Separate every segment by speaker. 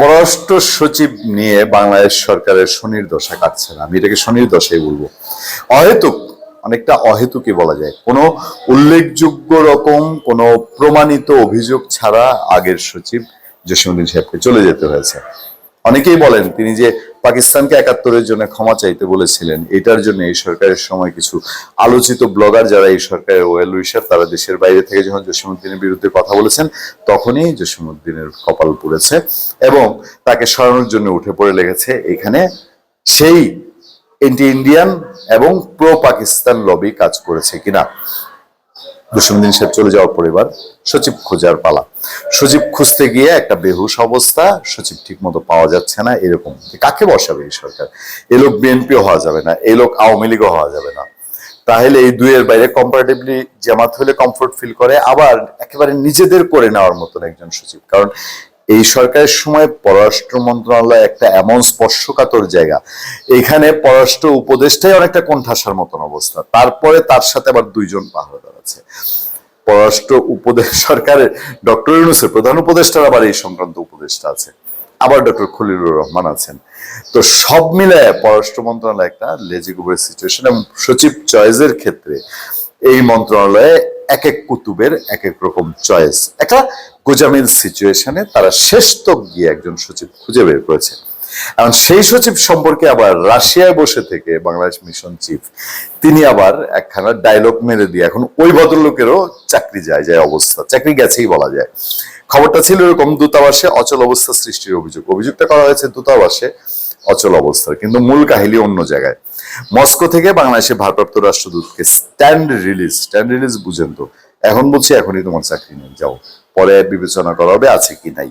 Speaker 1: পররাষ্ট্র সচিব নিয়ে বাংলাদেশ সরকারের শনির দশা কাটছে না। আমি এটাকে শনির দশাই বলব। অহেতুক, অনেকটা অহেতুকই বলা যায়। কোনো উল্লেখযোগ্য রকম, কোনো প্রমাণিত অভিযোগ ছাড়া আগের সচিব জসীমুদ্দিন সাহেবকে চলে যেতে হয়েছে। অনেকেই বলেন, তিনি যে পাকিস্তানকে একাত্তরের জন্য ক্ষমা চাইতে বলেছিলেন, এটার জন্য এই সরকারের সময় কিছু আলোচিত ব্লগার যারা এই সরকারের ওয়েল উইশার, তারা দেশের বাইরে থেকে যখন জসীমুদ্দিনের বিরুদ্ধে কথা বলেছেন, তখনই জসীমুদ্দিনের কপাল পড়েছে এবং তাকে সরানোর জন্য উঠে পড়ে লেগেছে এখানে। সেই এন্টি ইন্ডিয়ান এবং প্রো পাকিস্তান লবি কাজ করেছে কিনা? জসীমুদ্দিন সে চলে যাওয়ার পর এবার সচিব খোঁজার পালা। সচিব খুঁজতে গিয়ে একটা বেহুশ অবস্থা, সচিব ঠিক মতো পাওয়া যাচ্ছে না, এরকম। কাকে বসাবে এই সরকার? এ লোক বিএনপি হওয়া যাবে না, এ লোক আওয়ামী লীগও হওয়া যাবে না। তাহলে এই দুইয়ের বাইরে কম্পারেটিভলি জামাত হলে কমফোর্ট ফিল করে, আবার একেবারে নিজেদের করে নেওয়ার মতন একজন সচিব। কারণ এই সরকারের সময় পররাষ্ট্র মন্ত্রণালয় একটা এমন স্পর্শকাতর জায়গা। এখানে পররাষ্ট্র উপদেষ্টাই অনেকটা কোণঠাসার মতন অবস্থা। তারপরে তার সাথে আবার দুইজন পাহাড় দাঁড়াচ্ছে। পররাষ্ট্র উপদেশ সরকারের ডক্টর ইউনুসের প্রধান উপদেষ্টার আবার এই সংক্রান্ত উপদেষ্টা আছে। আবার ডক্টর খলিলুর রহমান আছেন। তো সব মিলে পররাষ্ট্র মন্ত্রণালয় একটা লেজি গুবের সিচুয়েশন এবং সচিব চয়েসের ক্ষেত্রে এই মন্ত্রণালয়ে এক এক কুতুবের এক এক রকম চয়েস একটা গোজামিল সিচুয়েশনে তারা শেষ তক গিয়ে একজন সচিব খুঁজে বের করেছে। এখন সেই সচিব সম্পর্কে আবার রাশিয়ায় বসে থেকে বাংলাদেশ মিশন চিফ তিনি আবার একখানা ডায়লগ মেরে দিয়ে এখন ওই ভদ্রলোকেরও চাকরি যায় যায় অবস্থা। চাকরি গেছেই বলা যায়। খবরটা ছিল এরকম, দূতাবাসে অচল অবস্থা সৃষ্টির অভিযোগ। অভিযোগটা করা হয়েছে দূতাবাসে। অচল অবস্থার, কিন্তু মূল কাহিনী অন্য জায়গায়। মস্কো থেকে বাংলাদেশে ভারপ্রাপ্ত রাষ্ট্রদূতকে স্ট্যান্ড রিলিজ স্ট্যান্ড রিলিজ বুঝেন তো। এখন বলছি এখনই তোমার চাকরি নেই, যাও। পরে বিবেচনা করা হবে আছে কি নাই।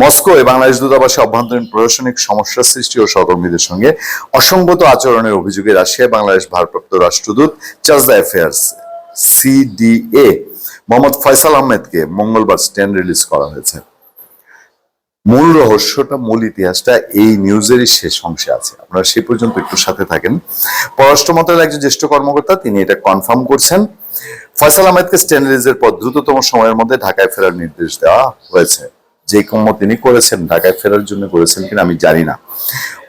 Speaker 1: মস্কোয় বাংলাদেশ দূতাবাসে অভ্যন্তরীণ প্রশাসনিক সমস্যা সৃষ্টি ও সহকর্মীদের সঙ্গে অসঙ্গত আচরণের অভিযোগে রাশিয়ায় বাংলাদেশ ভারপ্রাপ্ত রাষ্ট্রদূত chargé d' affaires CDA Mohammad Faisal আহমেদকে মঙ্গলবার স্ট্যান্ড রিলিজ করা হয়েছে। মূল রহস্যটা, মূল ইতিহাসটা এই নিউজেরই শেষ অংশে আছে। আপনারা সেই পর্যন্ত একটু সাথে থাকেন। পররাষ্ট্র মন্ত্রণালয়ের একজন জ্যেষ্ঠ কর্মকর্তা, তিনি এটা কনফার্ম করছেন। ফয়সাল আহমেদকে স্ট্যান্ড রিলিজের পর দ্রুততম সময়ের মধ্যে ঢাকায় ফেরার নির্দেশ দেওয়া হয়েছে। যে কর্ম তিনি করেছেন, ঢাকায় ফেরার জন্য করেছেন কিনা আমি জানি না।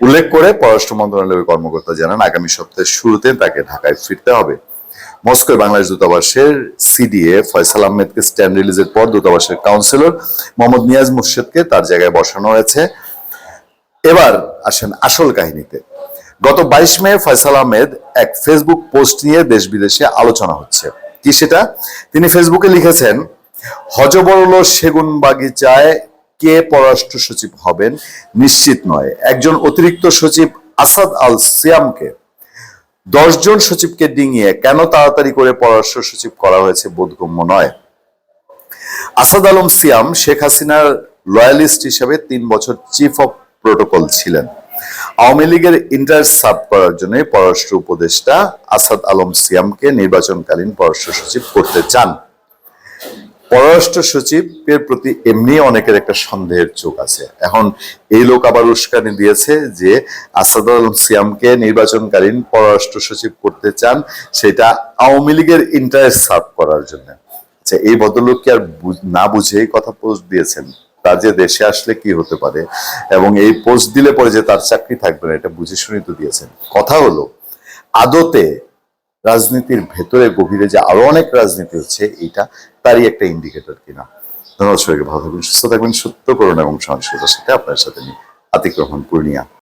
Speaker 1: উল্লেখ করে পররাষ্ট্র মন্ত্রণালয়ের কর্মকর্তা জানান, আগামী সপ্তাহের শুরুতে তাকে ঢাকায় ফিরতে হবে। মস্কোয় বাংলাদেশ দূতাবাসের সিডিএ ফয়সাল আহমেদকে স্ট্যান্ড রিলিজের পর দূতাবাসের কাউন্সিলর মোহাম্মদ নিয়াজ মুর্শেদকে তার জায়গায় বসানো হয়েছে। এবার আসেন আসল কাহিনীতে। গত বাইশ মে ফয়সাল আহমেদ এক ফেসবুক পোস্ট নিয়ে দেশ বিদেশে আলোচনা হচ্ছে। কি সেটা? তিনি ফেসবুকে লিখেছেন, হজবরল সেগুন বাগিচায় কে পররাষ্ট্র সচিব হবেন নিশ্চিত নয়। একজন অতিরিক্ত সচিব আসাদ আল সিয়ামকে দশজন সচিবকে ডিঙিয়ে কেন তাড়াতাড়ি করে পররাষ্ট্র সচিব করা হয়েছে বোধগম্য নয়? আসাদ আলম সিয়াম শেখ হাসিনার লয়ালিস্ট হিসেবে তিন বছর চিফ অফ প্রোটোকল ছিলেন। আওয়ামী লীগের ইন্টার সার্ভ করার জন্য পররাষ্ট্র উপদেষ্টা আসাদ আলম সিয়ামকে নির্বাচনকালীন পররাষ্ট্র সচিব করতে চান। পররাষ্ট্র সচিবের প্রতি এমনি অনেকের একটা সন্দেহের চোখ আছে। এখন এই লোক আবার উস্কানি দিয়েছে যে আসাদ আলম সিয়ামকে নির্বাচনকালীন পররাষ্ট্র সচিব করতে চান, সেটা আওয়ামী লীগের ইন্টারেস্ট সার্ভ করার জন্য। আচ্ছা এই ভদ্রলোক কি আর না বুঝেই কথা পোস্ট দিয়েছেন? তার যে দেশে আসলে কি হতে পারে এবং এই পোস্ট দিলে পরে যে তার চাকরি থাকবে না, এটা বুঝে শুনে তো দিয়েছেন। কথা হলো, আদতে রাজনীতির ভেতরে গভীরে যে আরও অনেক রাজনীতি হচ্ছে এটা তারই একটা ইন্ডিকেটর কিনা। ধন্যবাদ সবাইকে, ভালো থাকবেন, সুস্থ থাকবেন, সত্য করুন এবং সহনশীলতার সাথে আপনার সাথে নিয়ে আতিক রহমান, পূর্ণিয়া।